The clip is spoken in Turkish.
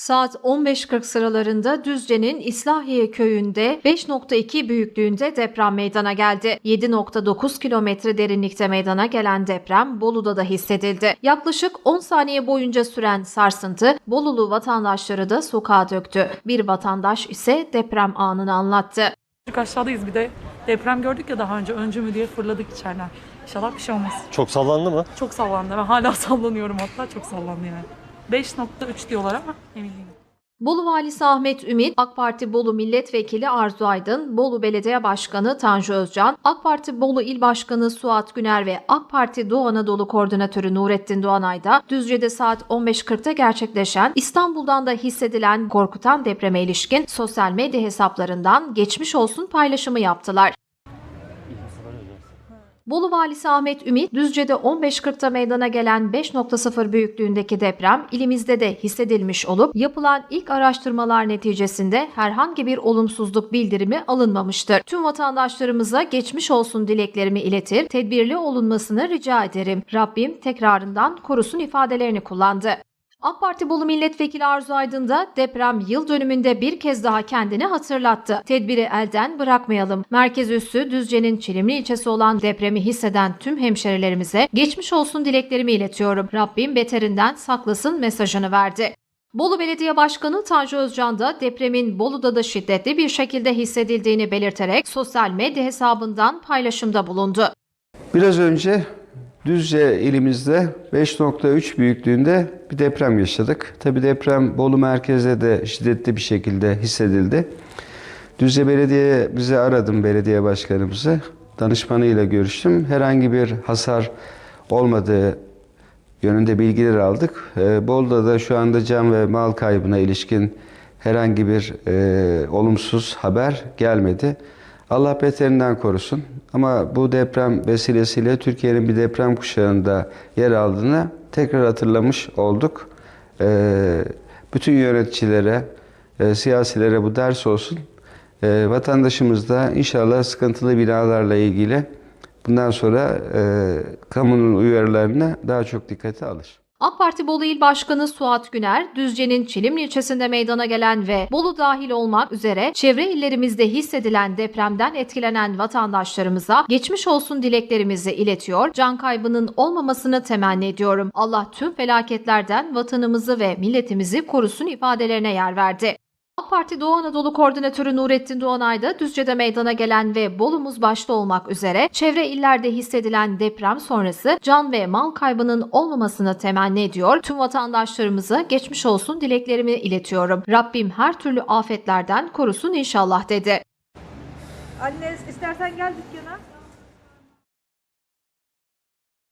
Saat 15.40 sıralarında Düzce'nin İslahiye köyünde 5.2 büyüklüğünde deprem meydana geldi. 7.9 kilometre derinlikte meydana gelen deprem Bolu'da da hissedildi. Yaklaşık 10 saniye boyunca süren sarsıntı Bolulu vatandaşları da sokağa döktü. Bir vatandaş ise deprem anını anlattı. Aşağıdayız bir de deprem gördük ya daha önce öncü mü diye fırladık içeriden. İnşallah bir şey olmaz. Çok sallandı mı? Çok sallandı. Ben hala sallanıyorum hatta çok sallandı yani. 5.3 diyorlar ama emin değilim. Bolu Valisi Ahmet Ümit, AK Parti Bolu Milletvekili Arzu Aydın, Bolu Belediye Başkanı Tanju Özcan, AK Parti Bolu İl Başkanı Suat Güner ve AK Parti Doğu Anadolu Koordinatörü Nurettin Doğanay da Düzce'de saat 15.40'da gerçekleşen İstanbul'dan da hissedilen korkutan depreme ilişkin sosyal medya hesaplarından geçmiş olsun paylaşımı yaptılar. Bolu Valisi Ahmet Ümit, Düzce'de 15.40'ta meydana gelen 5.0 büyüklüğündeki deprem ilimizde de hissedilmiş olup yapılan ilk araştırmalar neticesinde herhangi bir olumsuzluk bildirimi alınmamıştır. Tüm vatandaşlarımıza geçmiş olsun dileklerimi iletir, tedbirli olunmasını rica ederim. Rabbim tekrarından korusun ifadelerini kullandı. AK Parti Bolu Milletvekili Arzu Aydın da deprem yıl dönümünde bir kez daha kendini hatırlattı. Tedbiri elden bırakmayalım. Merkez üssü Düzce'nin Çilimli ilçesi olan depremi hisseden tüm hemşerilerimize geçmiş olsun dileklerimi iletiyorum. Rabbim beterinden saklasın mesajını verdi. Bolu Belediye Başkanı Tanju Özcan da depremin Bolu'da da şiddetli bir şekilde hissedildiğini belirterek sosyal medya hesabından paylaşımda bulundu. Biraz önce Düzce ilimizde 5.3 büyüklüğünde bir deprem yaşadık. Tabi deprem Bolu merkezde de şiddetli bir şekilde hissedildi. Düzce Belediye bize aradım belediye başkanımızı. Danışmanıyla görüştüm. Herhangi bir hasar olmadığı yönünde bilgiler aldık. Ee, Bolu'da da şu anda can ve mal kaybına ilişkin herhangi bir e, olumsuz haber gelmedi. Allah beterinden korusun. Ama bu deprem vesilesiyle Türkiye'nin bir deprem kuşağında yer aldığını tekrar hatırlamış olduk. Ee, bütün yöneticilere, e, siyasilere bu ders olsun. Ee, vatandaşımız da inşallah sıkıntılı binalarla ilgili bundan sonra e, kamunun uyarılarına daha çok dikkate alır. AK Parti Bolu İl Başkanı Suat Güner, Düzce'nin Çilimli ilçesinde meydana gelen ve Bolu dahil olmak üzere çevre illerimizde hissedilen depremden etkilenen vatandaşlarımıza geçmiş olsun dileklerimizi iletiyor, can kaybının olmamasını temenni ediyorum. Allah tüm felaketlerden vatanımızı ve milletimizi korusun ifadelerine yer verdi. Parti Doğu Anadolu Koordinatörü Nurettin Doğanay da Düzce'de meydana gelen ve Bolumuz başta olmak üzere çevre illerde hissedilen deprem sonrası can ve mal kaybının olmamasını temenni ediyor. Tüm vatandaşlarımıza geçmiş olsun dileklerimi iletiyorum. Rabbim her türlü afetlerden korusun inşallah dedi. Anne istersen gel dükkana.